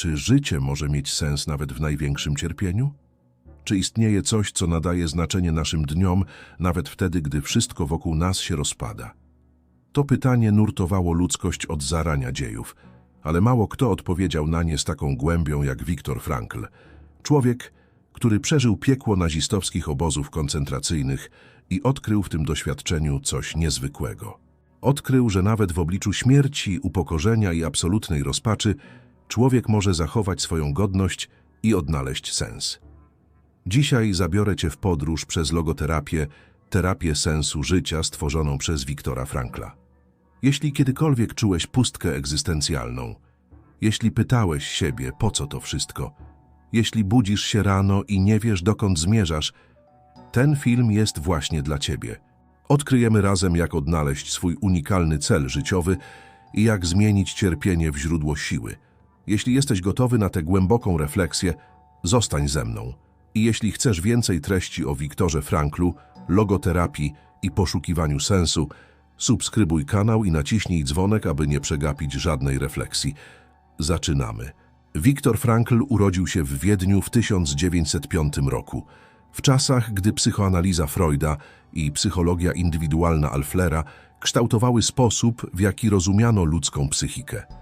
Czy życie może mieć sens nawet w największym cierpieniu? Czy istnieje coś, co nadaje znaczenie naszym dniom, nawet wtedy, gdy wszystko wokół nas się rozpada? To pytanie nurtowało ludzkość od zarania dziejów, ale mało kto odpowiedział na nie z taką głębią jak Viktor Frankl. Człowiek, który przeżył piekło nazistowskich obozów koncentracyjnych i odkrył w tym doświadczeniu coś niezwykłego. Odkrył, że nawet w obliczu śmierci, upokorzenia i absolutnej rozpaczy człowiek może zachować swoją godność i odnaleźć sens. Dzisiaj zabiorę Cię w podróż przez logoterapię, terapię sensu życia stworzoną przez Wiktora Frankla. Jeśli kiedykolwiek czułeś pustkę egzystencjalną, jeśli pytałeś siebie, po co to wszystko, jeśli budzisz się rano i nie wiesz, dokąd zmierzasz, ten film jest właśnie dla Ciebie. Odkryjemy razem, jak odnaleźć swój unikalny cel życiowy i jak zmienić cierpienie w źródło siły. Jeśli jesteś gotowy na tę głęboką refleksję, zostań ze mną. I jeśli chcesz więcej treści o Wiktorze Franklu, logoterapii i poszukiwaniu sensu, subskrybuj kanał i naciśnij dzwonek, aby nie przegapić żadnej refleksji. Zaczynamy. Viktor Frankl urodził się w Wiedniu w 1905 roku, w czasach, gdy psychoanaliza Freuda i psychologia indywidualna Alflera kształtowały sposób, w jaki rozumiano ludzką psychikę.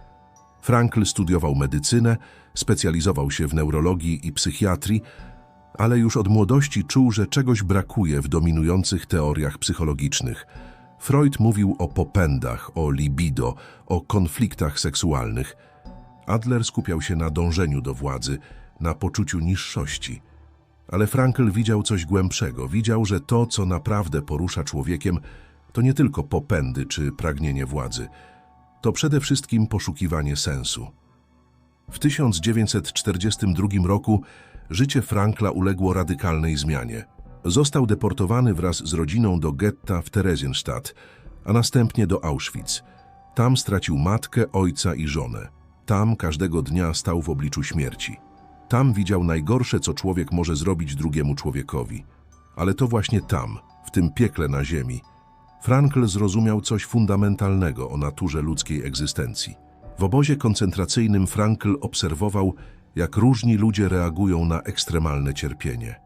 Frankl studiował medycynę, specjalizował się w neurologii i psychiatrii, ale już od młodości czuł, że czegoś brakuje w dominujących teoriach psychologicznych. Freud mówił o popędach, o libido, o konfliktach seksualnych. Adler skupiał się na dążeniu do władzy, na poczuciu niższości. Ale Frankl widział coś głębszego. Widział, że to, co naprawdę porusza człowiekiem, to nie tylko popędy czy pragnienie władzy. To przede wszystkim poszukiwanie sensu. W 1942 roku życie Frankla uległo radykalnej zmianie. Został deportowany wraz z rodziną do getta w Theresienstadt, a następnie do Auschwitz. Tam stracił matkę, ojca i żonę. Tam każdego dnia stał w obliczu śmierci. Tam widział najgorsze, co człowiek może zrobić drugiemu człowiekowi. Ale to właśnie tam, w tym piekle na ziemi, Frankl zrozumiał coś fundamentalnego o naturze ludzkiej egzystencji. W obozie koncentracyjnym Frankl obserwował, jak różni ludzie reagują na ekstremalne cierpienie.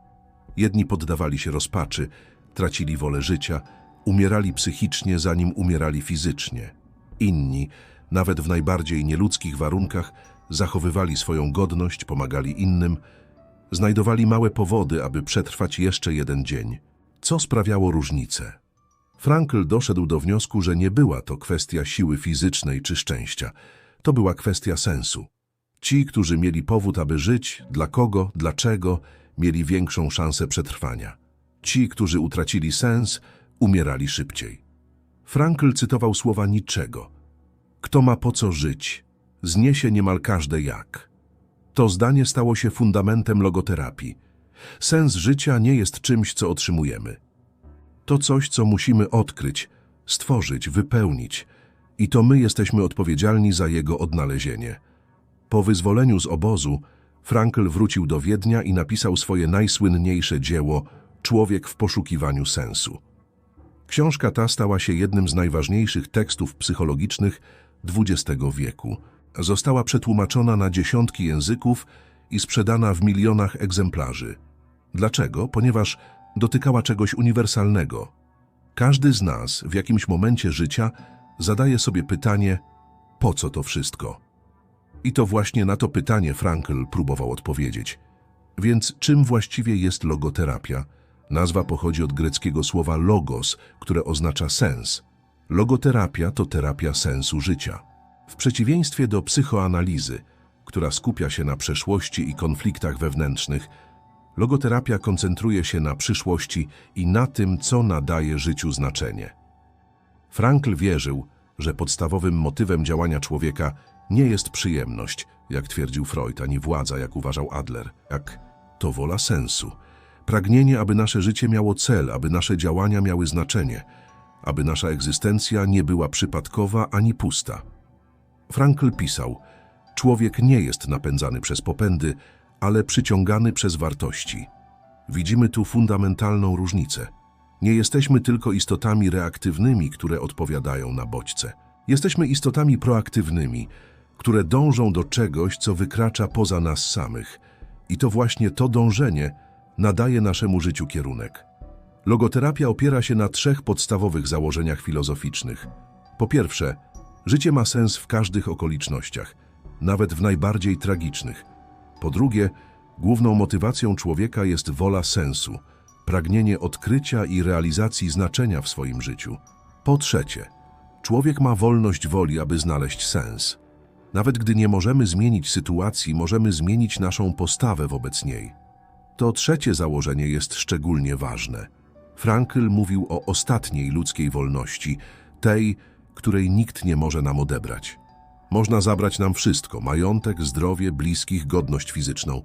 Jedni poddawali się rozpaczy, tracili wolę życia, umierali psychicznie, zanim umierali fizycznie. Inni, nawet w najbardziej nieludzkich warunkach, zachowywali swoją godność, pomagali innym, znajdowali małe powody, aby przetrwać jeszcze jeden dzień. Co sprawiało różnicę? Frankl doszedł do wniosku, że nie była to kwestia siły fizycznej czy szczęścia. To była kwestia sensu. Ci, którzy mieli powód, aby żyć, dla kogo, dlaczego, mieli większą szansę przetrwania. Ci, którzy utracili sens, umierali szybciej. Frankl cytował słowa niczego. Kto ma po co żyć, zniesie niemal każde jak. To zdanie stało się fundamentem logoterapii. Sens życia nie jest czymś, co otrzymujemy. To coś, co musimy odkryć, stworzyć, wypełnić i to my jesteśmy odpowiedzialni za jego odnalezienie. Po wyzwoleniu z obozu Frankl wrócił do Wiednia i napisał swoje najsłynniejsze dzieło Człowiek w poszukiwaniu sensu. Książka ta stała się jednym z najważniejszych tekstów psychologicznych XX wieku. Została przetłumaczona na dziesiątki języków i sprzedana w milionach egzemplarzy. Dlaczego? Ponieważ dotykała czegoś uniwersalnego. Każdy z nas w jakimś momencie życia zadaje sobie pytanie, po co to wszystko? I to właśnie na to pytanie Frankl próbował odpowiedzieć. Więc czym właściwie jest logoterapia? Nazwa pochodzi od greckiego słowa logos, które oznacza sens. Logoterapia to terapia sensu życia. W przeciwieństwie do psychoanalizy, która skupia się na przeszłości i konfliktach wewnętrznych, Logoterapia koncentruje się na przyszłości i na tym, co nadaje życiu znaczenie. Frankl wierzył, że podstawowym motywem działania człowieka nie jest przyjemność, jak twierdził Freud, ani władza, jak uważał Adler, jak to wola sensu. Pragnienie, aby nasze życie miało cel, aby nasze działania miały znaczenie, aby nasza egzystencja nie była przypadkowa ani pusta. Frankl pisał, człowiek nie jest napędzany przez popędy, ale przyciągany przez wartości. Widzimy tu fundamentalną różnicę. Nie jesteśmy tylko istotami reaktywnymi, które odpowiadają na bodźce. Jesteśmy istotami proaktywnymi, które dążą do czegoś, co wykracza poza nas samych. I to właśnie to dążenie nadaje naszemu życiu kierunek. Logoterapia opiera się na trzech podstawowych założeniach filozoficznych. Po pierwsze, życie ma sens w każdych okolicznościach, nawet w najbardziej tragicznych. Po drugie, główną motywacją człowieka jest wola sensu, pragnienie odkrycia i realizacji znaczenia w swoim życiu. Po trzecie, człowiek ma wolność woli, aby znaleźć sens. Nawet gdy nie możemy zmienić sytuacji, możemy zmienić naszą postawę wobec niej. To trzecie założenie jest szczególnie ważne. Frankl mówił o ostatniej ludzkiej wolności, tej, której nikt nie może nam odebrać. Można zabrać nam wszystko majątek, zdrowie, bliskich, godność fizyczną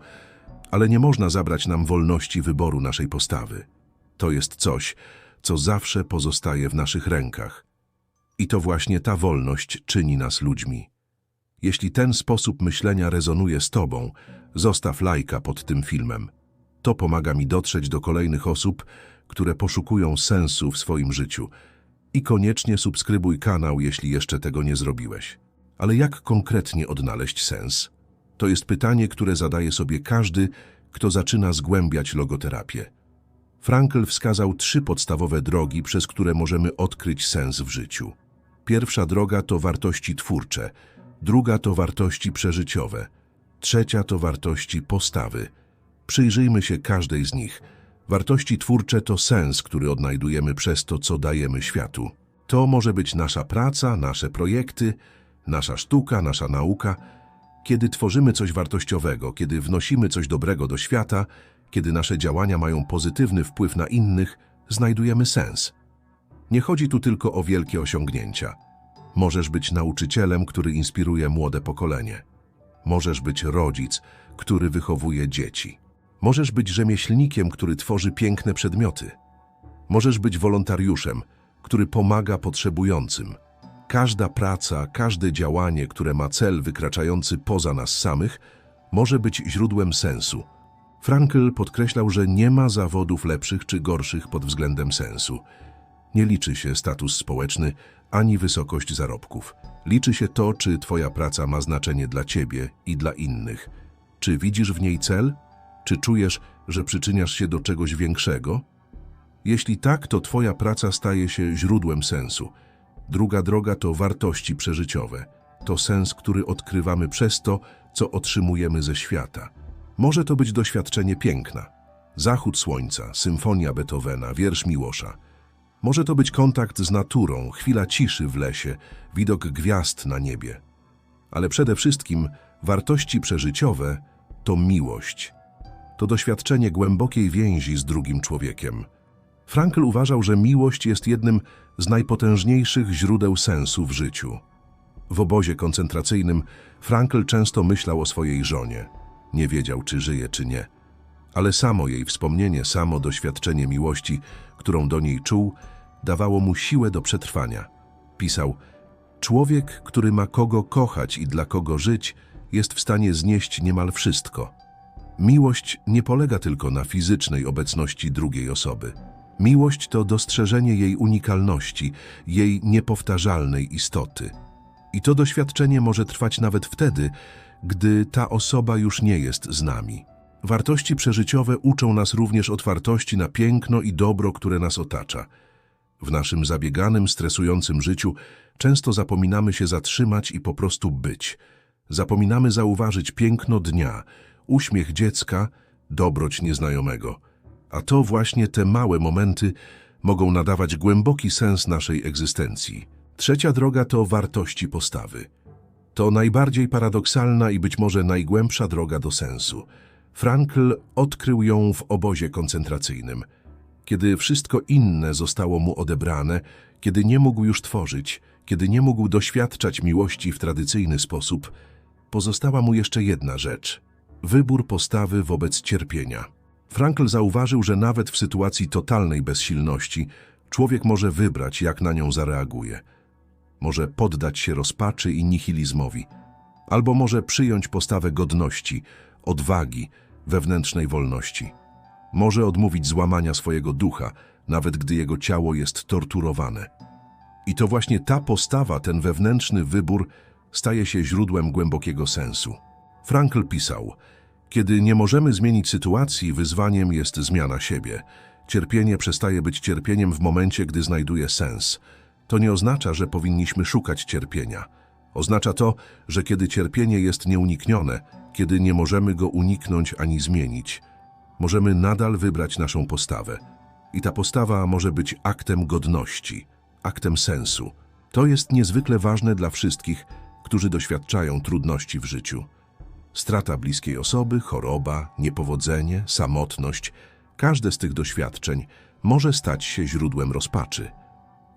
ale nie można zabrać nam wolności wyboru naszej postawy. To jest coś, co zawsze pozostaje w naszych rękach. I to właśnie ta wolność czyni nas ludźmi. Jeśli ten sposób myślenia rezonuje z Tobą, zostaw lajka pod tym filmem. To pomaga mi dotrzeć do kolejnych osób, które poszukują sensu w swoim życiu. I koniecznie subskrybuj kanał, jeśli jeszcze tego nie zrobiłeś. Ale jak konkretnie odnaleźć sens? To jest pytanie, które zadaje sobie każdy, kto zaczyna zgłębiać logoterapię. Frankl wskazał trzy podstawowe drogi, przez które możemy odkryć sens w życiu. Pierwsza droga to wartości twórcze, druga to wartości przeżyciowe, trzecia to wartości postawy. Przyjrzyjmy się każdej z nich. Wartości twórcze to sens, który odnajdujemy przez to, co dajemy światu. To może być nasza praca, nasze projekty, nasza sztuka, nasza nauka – kiedy tworzymy coś wartościowego, kiedy wnosimy coś dobrego do świata, kiedy nasze działania mają pozytywny wpływ na innych, znajdujemy sens. Nie chodzi tu tylko o wielkie osiągnięcia. Możesz być nauczycielem, który inspiruje młode pokolenie. Możesz być rodzic, który wychowuje dzieci. Możesz być rzemieślnikiem, który tworzy piękne przedmioty. Możesz być wolontariuszem, który pomaga potrzebującym. Każda praca, każde działanie, które ma cel wykraczający poza nas samych, może być źródłem sensu. Frankl podkreślał, że nie ma zawodów lepszych czy gorszych pod względem sensu. Nie liczy się status społeczny ani wysokość zarobków. Liczy się to, czy Twoja praca ma znaczenie dla Ciebie i dla innych. Czy widzisz w niej cel? Czy czujesz, że przyczyniasz się do czegoś większego? Jeśli tak, to Twoja praca staje się źródłem sensu. Druga droga to wartości przeżyciowe. To sens, który odkrywamy przez to, co otrzymujemy ze świata. Może to być doświadczenie piękna. Zachód słońca, symfonia Beethovena, wiersz Miłosza. Może to być kontakt z naturą, chwila ciszy w lesie, widok gwiazd na niebie. Ale przede wszystkim wartości przeżyciowe to miłość. To doświadczenie głębokiej więzi z drugim człowiekiem – Frankl uważał, że miłość jest jednym z najpotężniejszych źródeł sensu w życiu. W obozie koncentracyjnym Frankl często myślał o swojej żonie. Nie wiedział, czy żyje, czy nie. Ale samo jej wspomnienie, samo doświadczenie miłości, którą do niej czuł, dawało mu siłę do przetrwania. Pisał, człowiek, który ma kogo kochać i dla kogo żyć, jest w stanie znieść niemal wszystko. Miłość nie polega tylko na fizycznej obecności drugiej osoby. Miłość to dostrzeżenie jej unikalności, jej niepowtarzalnej istoty. I to doświadczenie może trwać nawet wtedy, gdy ta osoba już nie jest z nami. Wartości przeżyciowe uczą nas również otwartości na piękno i dobro, które nas otacza. W naszym zabieganym, stresującym życiu często zapominamy się zatrzymać i po prostu być. Zapominamy zauważyć piękno dnia, uśmiech dziecka, dobroć nieznajomego – a to właśnie te małe momenty mogą nadawać głęboki sens naszej egzystencji. Trzecia droga to wartości postawy. To najbardziej paradoksalna i być może najgłębsza droga do sensu. Frankl odkrył ją w obozie koncentracyjnym. Kiedy wszystko inne zostało mu odebrane, kiedy nie mógł już tworzyć, kiedy nie mógł doświadczać miłości w tradycyjny sposób, pozostała mu jeszcze jedna rzecz – wybór postawy wobec cierpienia. Frankl zauważył, że nawet w sytuacji totalnej bezsilności człowiek może wybrać, jak na nią zareaguje. Może poddać się rozpaczy i nihilizmowi, albo może przyjąć postawę godności, odwagi, wewnętrznej wolności. Może odmówić złamania swojego ducha, nawet gdy jego ciało jest torturowane. I to właśnie ta postawa, ten wewnętrzny wybór staje się źródłem głębokiego sensu. Frankl pisał, kiedy nie możemy zmienić sytuacji, wyzwaniem jest zmiana siebie. Cierpienie przestaje być cierpieniem w momencie, gdy znajduje sens. To nie oznacza, że powinniśmy szukać cierpienia. Oznacza to, że kiedy cierpienie jest nieuniknione, kiedy nie możemy go uniknąć ani zmienić, możemy nadal wybrać naszą postawę. I ta postawa może być aktem godności, aktem sensu. To jest niezwykle ważne dla wszystkich, którzy doświadczają trudności w życiu. Strata bliskiej osoby, choroba, niepowodzenie, samotność każde z tych doświadczeń może stać się źródłem rozpaczy,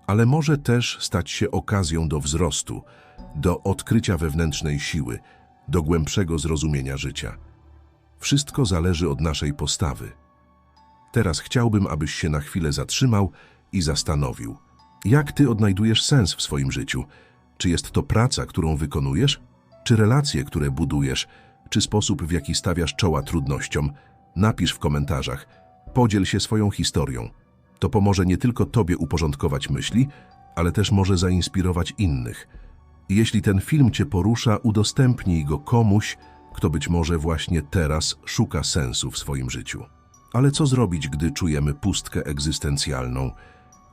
ale może też stać się okazją do wzrostu, do odkrycia wewnętrznej siły, do głębszego zrozumienia życia. Wszystko zależy od naszej postawy. Teraz chciałbym, abyś się na chwilę zatrzymał i zastanowił, jak ty odnajdujesz sens w swoim życiu. Czy jest to praca, którą wykonujesz? Czy relacje, które budujesz? Czy sposób, w jaki stawiasz czoła trudnościom? Napisz w komentarzach. Podziel się swoją historią. To pomoże nie tylko tobie uporządkować myśli, ale też może zainspirować innych. Jeśli ten film cię porusza, udostępnij go komuś, kto być może właśnie teraz szuka sensu w swoim życiu. Ale co zrobić, gdy czujemy pustkę egzystencjalną?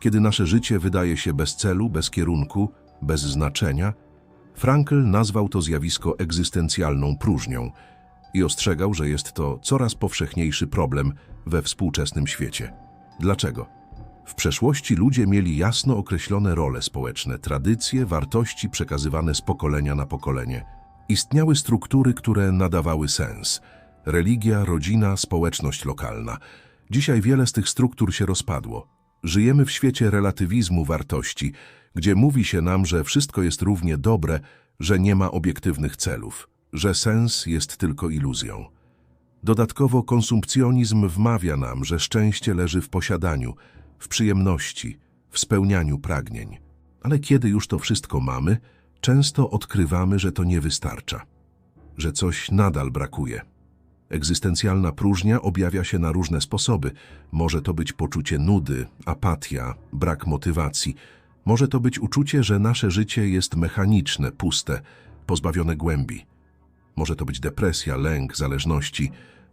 Kiedy nasze życie wydaje się bez celu, bez kierunku, bez znaczenia? Frankl nazwał to zjawisko egzystencjalną próżnią i ostrzegał, że jest to coraz powszechniejszy problem we współczesnym świecie. Dlaczego? W przeszłości ludzie mieli jasno określone role społeczne, tradycje, wartości przekazywane z pokolenia na pokolenie. Istniały struktury, które nadawały sens. Religia, rodzina, społeczność lokalna. Dzisiaj wiele z tych struktur się rozpadło. Żyjemy w świecie relatywizmu wartości, gdzie mówi się nam, że wszystko jest równie dobre, że nie ma obiektywnych celów, że sens jest tylko iluzją. Dodatkowo konsumpcjonizm wmawia nam, że szczęście leży w posiadaniu, w przyjemności, w spełnianiu pragnień. Ale kiedy już to wszystko mamy, często odkrywamy, że to nie wystarcza, że coś nadal brakuje. Egzystencjalna próżnia objawia się na różne sposoby. Może to być poczucie nudy, apatia, brak motywacji. Może to być uczucie, że nasze życie jest mechaniczne, puste, pozbawione głębi. Może to być depresja, lęk, zależności,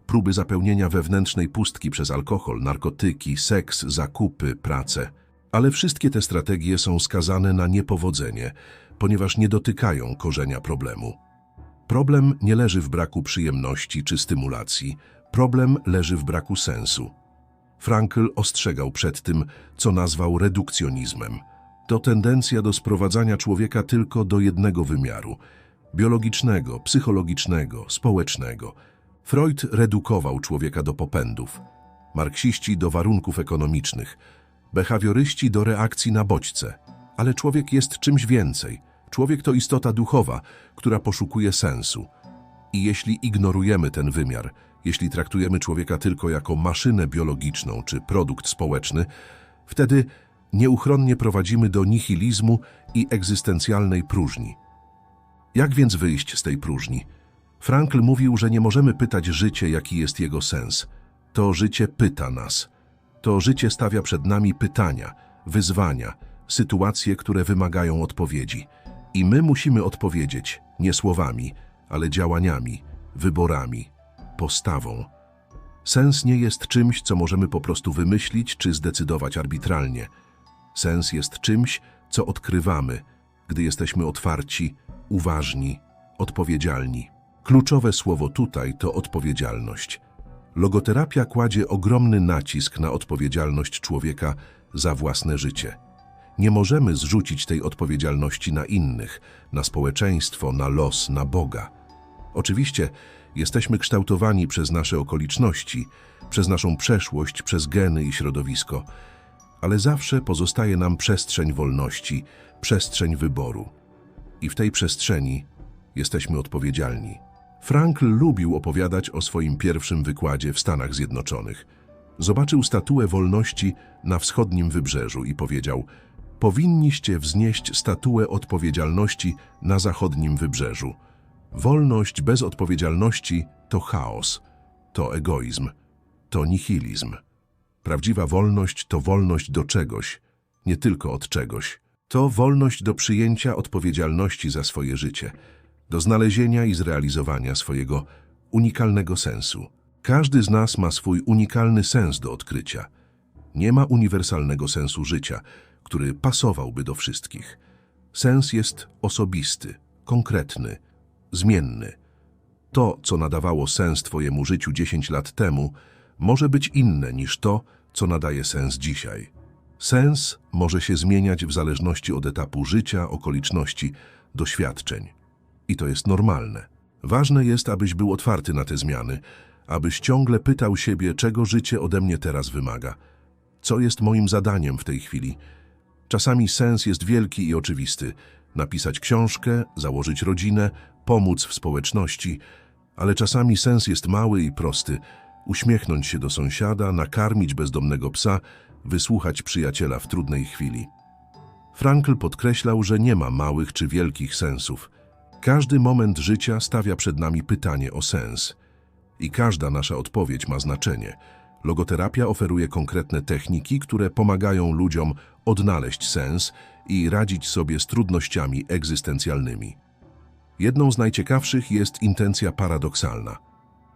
próby zapełnienia wewnętrznej pustki przez alkohol, narkotyki, seks, zakupy, pracę. Ale wszystkie te strategie są skazane na niepowodzenie, ponieważ nie dotykają korzenia problemu. Problem nie leży w braku przyjemności czy stymulacji, problem leży w braku sensu. Frankl ostrzegał przed tym, co nazwał redukcjonizmem. To tendencja do sprowadzania człowieka tylko do jednego wymiaru biologicznego, psychologicznego, społecznego. Freud redukował człowieka do popędów, marksiści do warunków ekonomicznych, behawioryści do reakcji na bodźce. Ale człowiek jest czymś więcej. Człowiek to istota duchowa, która poszukuje sensu. I jeśli ignorujemy ten wymiar, jeśli traktujemy człowieka tylko jako maszynę biologiczną czy produkt społeczny, wtedy nieuchronnie prowadzimy do nihilizmu i egzystencjalnej próżni. Jak więc wyjść z tej próżni? Frankl mówił, że nie możemy pytać życie, jaki jest jego sens. To życie pyta nas. To życie stawia przed nami pytania, wyzwania, sytuacje, które wymagają odpowiedzi. I my musimy odpowiedzieć nie słowami, ale działaniami, wyborami, postawą. Sens nie jest czymś, co możemy po prostu wymyślić czy zdecydować arbitralnie. Sens jest czymś, co odkrywamy, gdy jesteśmy otwarci, uważni, odpowiedzialni. Kluczowe słowo tutaj to odpowiedzialność. Logoterapia kładzie ogromny nacisk na odpowiedzialność człowieka za własne życie. Nie możemy zrzucić tej odpowiedzialności na innych, na społeczeństwo, na los, na Boga. Oczywiście jesteśmy kształtowani przez nasze okoliczności, przez naszą przeszłość, przez geny i środowisko, ale zawsze pozostaje nam przestrzeń wolności, przestrzeń wyboru. I w tej przestrzeni jesteśmy odpowiedzialni. Frankl lubił opowiadać o swoim pierwszym wykładzie w Stanach Zjednoczonych. Zobaczył statuę wolności na wschodnim wybrzeżu i powiedział Powinniście wznieść statuę odpowiedzialności na zachodnim wybrzeżu. Wolność bez odpowiedzialności to chaos, to egoizm, to nihilizm. Prawdziwa wolność to wolność do czegoś, nie tylko od czegoś. To wolność do przyjęcia odpowiedzialności za swoje życie, do znalezienia i zrealizowania swojego unikalnego sensu. Każdy z nas ma swój unikalny sens do odkrycia. Nie ma uniwersalnego sensu życia, który pasowałby do wszystkich. Sens jest osobisty, konkretny, zmienny. To, co nadawało sens Twojemu życiu 10 lat temu, może być inne niż to, co nadaje sens dzisiaj. Sens może się zmieniać w zależności od etapu życia, okoliczności, doświadczeń. I to jest normalne. Ważne jest, abyś był otwarty na te zmiany, abyś ciągle pytał siebie, czego życie ode mnie teraz wymaga. Co jest moim zadaniem w tej chwili? Czasami sens jest wielki i oczywisty. Napisać książkę, założyć rodzinę, pomóc w społeczności, ale czasami sens jest mały i prosty. Uśmiechnąć się do sąsiada, nakarmić bezdomnego psa, wysłuchać przyjaciela w trudnej chwili. Frankl podkreślał, że nie ma małych czy wielkich sensów. Każdy moment życia stawia przed nami pytanie o sens. I każda nasza odpowiedź ma znaczenie. Logoterapia oferuje konkretne techniki, które pomagają ludziom odnaleźć sens i radzić sobie z trudnościami egzystencjalnymi. Jedną z najciekawszych jest intencja paradoksalna.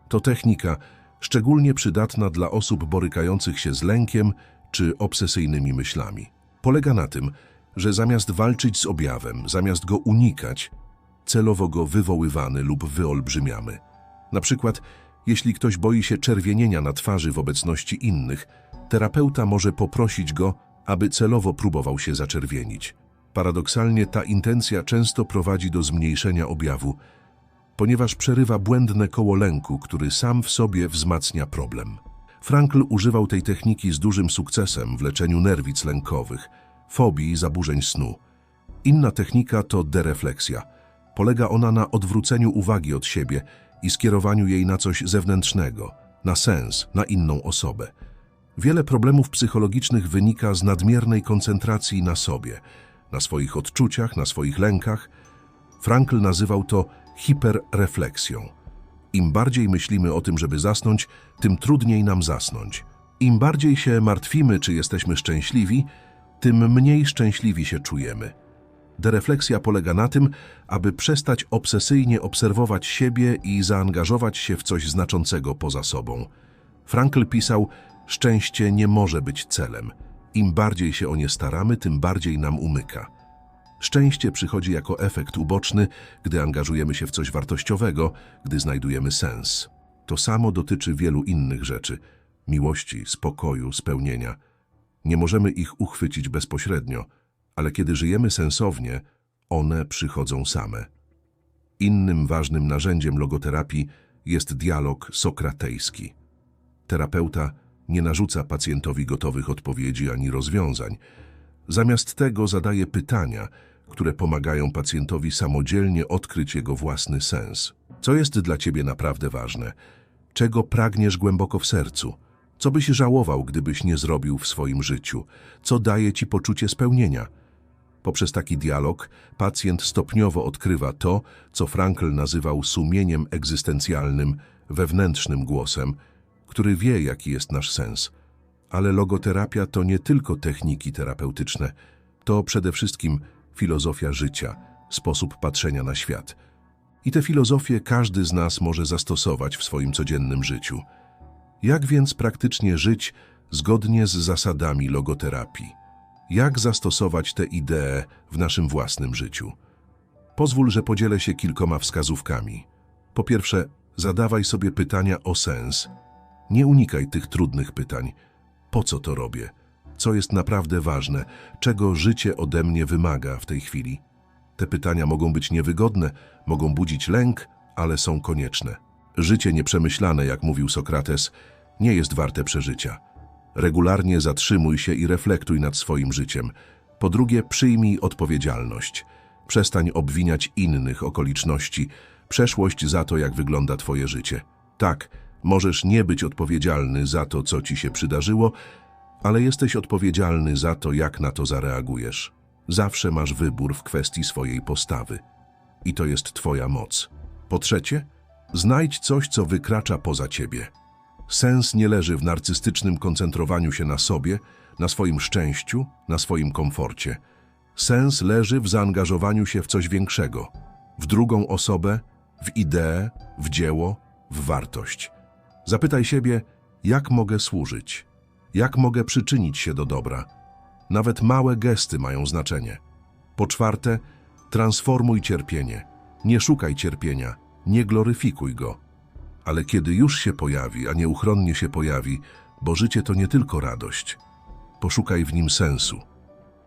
To technika szczególnie przydatna dla osób borykających się z lękiem czy obsesyjnymi myślami. Polega na tym, że zamiast walczyć z objawem, zamiast go unikać, celowo go wywoływamy lub wyolbrzymiamy. Na przykład, jeśli ktoś boi się czerwienienia na twarzy w obecności innych, terapeuta może poprosić go, aby celowo próbował się zaczerwienić. Paradoksalnie ta intencja często prowadzi do zmniejszenia objawu, ponieważ przerywa błędne koło lęku, który sam w sobie wzmacnia problem. Frankl używał tej techniki z dużym sukcesem w leczeniu nerwic lękowych, fobii i zaburzeń snu. Inna technika to derefleksja. Polega ona na odwróceniu uwagi od siebie i skierowaniu jej na coś zewnętrznego, na sens, na inną osobę. Wiele problemów psychologicznych wynika z nadmiernej koncentracji na sobie, na swoich odczuciach, na swoich lękach. Frankl nazywał to hiperrefleksją. Im bardziej myślimy o tym, żeby zasnąć, tym trudniej nam zasnąć. Im bardziej się martwimy, czy jesteśmy szczęśliwi, tym mniej szczęśliwi się czujemy. Derefleksja polega na tym, aby przestać obsesyjnie obserwować siebie i zaangażować się w coś znaczącego poza sobą. Frankl pisał, szczęście nie może być celem. Im bardziej się o nie staramy, tym bardziej nam umyka. Szczęście przychodzi jako efekt uboczny, gdy angażujemy się w coś wartościowego, gdy znajdujemy sens. To samo dotyczy wielu innych rzeczy miłości, spokoju, spełnienia. Nie możemy ich uchwycić bezpośrednio, ale kiedy żyjemy sensownie, one przychodzą same. Innym ważnym narzędziem logoterapii jest dialog sokratejski. Terapeuta nie narzuca pacjentowi gotowych odpowiedzi ani rozwiązań. Zamiast tego zadaje pytania, które pomagają pacjentowi samodzielnie odkryć jego własny sens. Co jest dla ciebie naprawdę ważne? Czego pragniesz głęboko w sercu? Co byś żałował, gdybyś nie zrobił w swoim życiu? Co daje ci poczucie spełnienia? Poprzez taki dialog pacjent stopniowo odkrywa to, co Frankl nazywał sumieniem egzystencjalnym, wewnętrznym głosem, który wie, jaki jest nasz sens. Ale logoterapia to nie tylko techniki terapeutyczne, to przede wszystkim filozofia życia, sposób patrzenia na świat. I tę filozofię każdy z nas może zastosować w swoim codziennym życiu. Jak więc praktycznie żyć zgodnie z zasadami logoterapii? Jak zastosować te idee w naszym własnym życiu? Pozwól, że podzielę się kilkoma wskazówkami. Po pierwsze, zadawaj sobie pytania o sens. Nie unikaj tych trudnych pytań. Po co to robię? Co jest naprawdę ważne? Czego życie ode mnie wymaga w tej chwili? Te pytania mogą być niewygodne, mogą budzić lęk, ale są konieczne. Życie nieprzemyślane, jak mówił Sokrates, nie jest warte przeżycia. Regularnie zatrzymuj się i reflektuj nad swoim życiem. Po drugie, przyjmij odpowiedzialność. Przestań obwiniać innych okoliczności, przeszłość za to, jak wygląda twoje życie. Tak, możesz nie być odpowiedzialny za to, co ci się przydarzyło, ale jesteś odpowiedzialny za to, jak na to zareagujesz. Zawsze masz wybór w kwestii swojej postawy. I to jest twoja moc. Po trzecie, znajdź coś, co wykracza poza ciebie. Sens nie leży w narcystycznym koncentrowaniu się na sobie, na swoim szczęściu, na swoim komforcie. Sens leży w zaangażowaniu się w coś większego, w drugą osobę, w ideę, w dzieło, w wartość. Zapytaj siebie, jak mogę służyć, jak mogę przyczynić się do dobra. Nawet małe gesty mają znaczenie. Po czwarte, transformuj cierpienie. Nie szukaj cierpienia, nie gloryfikuj go. Ale kiedy już się pojawi, a nieuchronnie się pojawi, bo życie to nie tylko radość, poszukaj w nim sensu.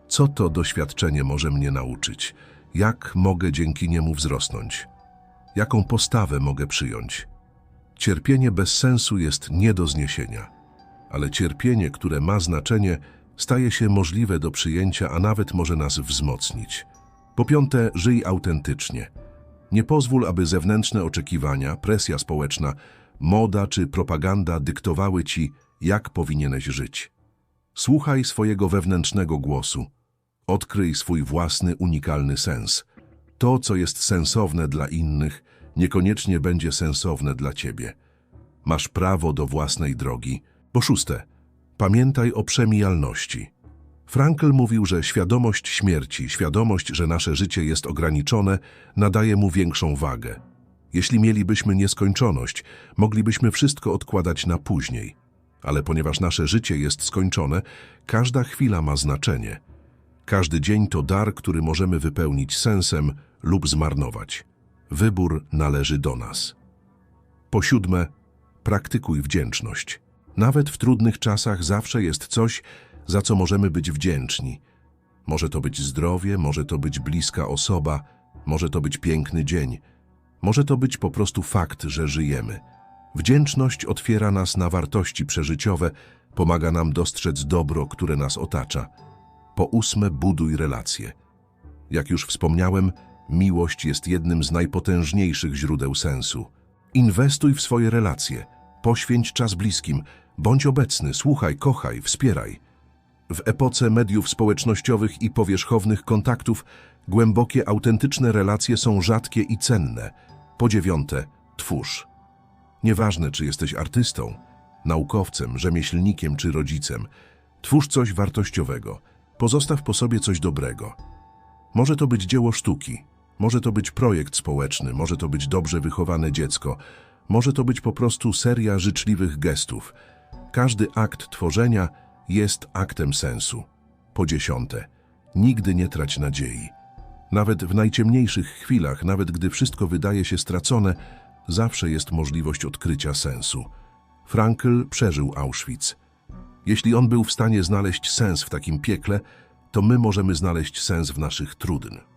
Co to doświadczenie może mnie nauczyć? Jak mogę dzięki niemu wzrosnąć? Jaką postawę mogę przyjąć? Cierpienie bez sensu jest nie do zniesienia, ale cierpienie, które ma znaczenie, staje się możliwe do przyjęcia, a nawet może nas wzmocnić. Po piąte, żyj autentycznie. Nie pozwól, aby zewnętrzne oczekiwania, presja społeczna, moda czy propaganda dyktowały ci, jak powinieneś żyć. Słuchaj swojego wewnętrznego głosu. Odkryj swój własny, unikalny sens. To, co jest sensowne dla innych, niekoniecznie będzie sensowne dla ciebie. Masz prawo do własnej drogi. Po szóste, pamiętaj o przemijalności. Frankl mówił, że świadomość śmierci, świadomość, że nasze życie jest ograniczone, nadaje mu większą wagę. Jeśli mielibyśmy nieskończoność, moglibyśmy wszystko odkładać na później. Ale ponieważ nasze życie jest skończone, każda chwila ma znaczenie. Każdy dzień to dar, który możemy wypełnić sensem lub zmarnować. Wybór należy do nas. Po siódme, praktykuj wdzięczność. Nawet w trudnych czasach zawsze jest coś, za co możemy być wdzięczni. Może to być zdrowie, może to być bliska osoba, może to być piękny dzień, może to być po prostu fakt, że żyjemy. Wdzięczność otwiera nas na wartości przeżyciowe, pomaga nam dostrzec dobro, które nas otacza. Po ósme, buduj relacje. Jak już wspomniałem, miłość jest jednym z najpotężniejszych źródeł sensu. Inwestuj w swoje relacje, poświęć czas bliskim, bądź obecny, słuchaj, kochaj, wspieraj. W epoce mediów społecznościowych i powierzchownych kontaktów głębokie, autentyczne relacje są rzadkie i cenne. Po dziewiąte, twórz. Nieważne, czy jesteś artystą, naukowcem, rzemieślnikiem czy rodzicem, twórz coś wartościowego. Pozostaw po sobie coś dobrego. Może to być dzieło sztuki, może to być projekt społeczny, może to być dobrze wychowane dziecko, może to być po prostu seria życzliwych gestów. Każdy akt tworzenia jest aktem sensu. Po dziesiąte, nigdy nie trać nadziei. Nawet w najciemniejszych chwilach, nawet gdy wszystko wydaje się stracone, zawsze jest możliwość odkrycia sensu. Frankl przeżył Auschwitz. Jeśli on był w stanie znaleźć sens w takim piekle, to my możemy znaleźć sens w naszych trudnych.